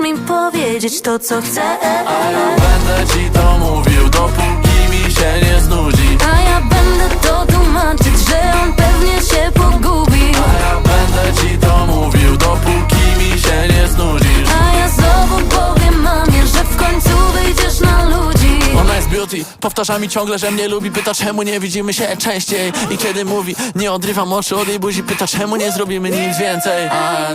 umiesz mi powiedzieć to, co chcę. A ja będę ci to mówił, dopóki mi się nie znudzi. A ja będę to tłumaczyć, że on pewnie się pogubi A ja będę ci to mówił, dopóki mi się nie znudzisz. A ja znowu powiem mamie, że w końcu wyjdziesz na ludzi. Ona jest beauty, powtarza mi ciągle, że mnie lubi Pyta czemu nie widzimy się częściej. I kiedy mówi, nie odrywam oczu od jej buzi Pyta czemu nie zrobimy nic więcej. A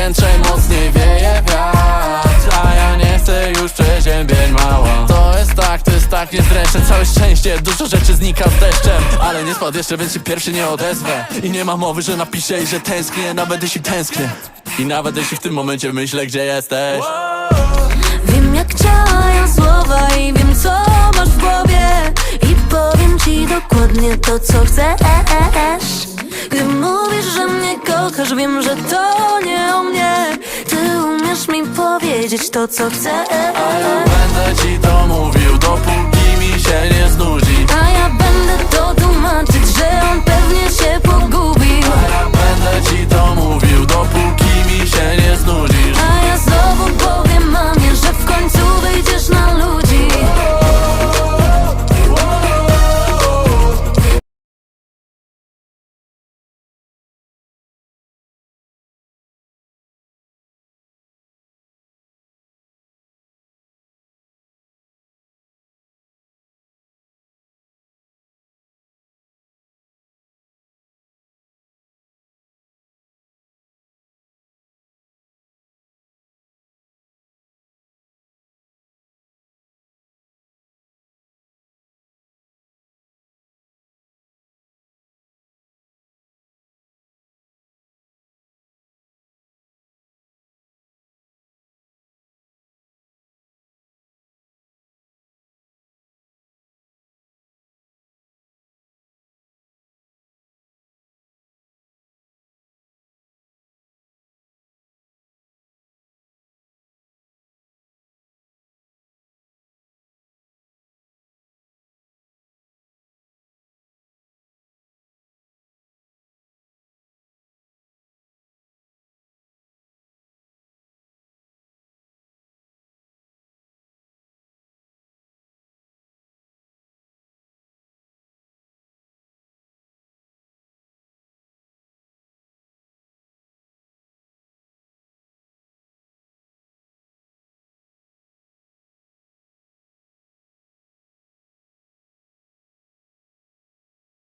piętrze mocniej wieje wiatr A ja nie chcę już przeziębień mała. To jest tak, to jest tak, nie zdręczę Całe szczęście, dużo rzeczy znika z deszczem. Ale nie spadł jeszcze, więc się pierwszy nie odezwę. I nie ma mowy, że napiszę i że tęsknię Nawet jeśli tęsknię. I nawet jeśli w tym momencie myślę, gdzie jesteś. Wiem jak działają słowa i wiem co masz w głowie. I powiem ci dokładnie to co chcesz kochasz, wiem, że to nie o mnie. Ty umiesz mi powiedzieć to co chcesz A ja będę ci to mówił, dopóki mi się nie znudzi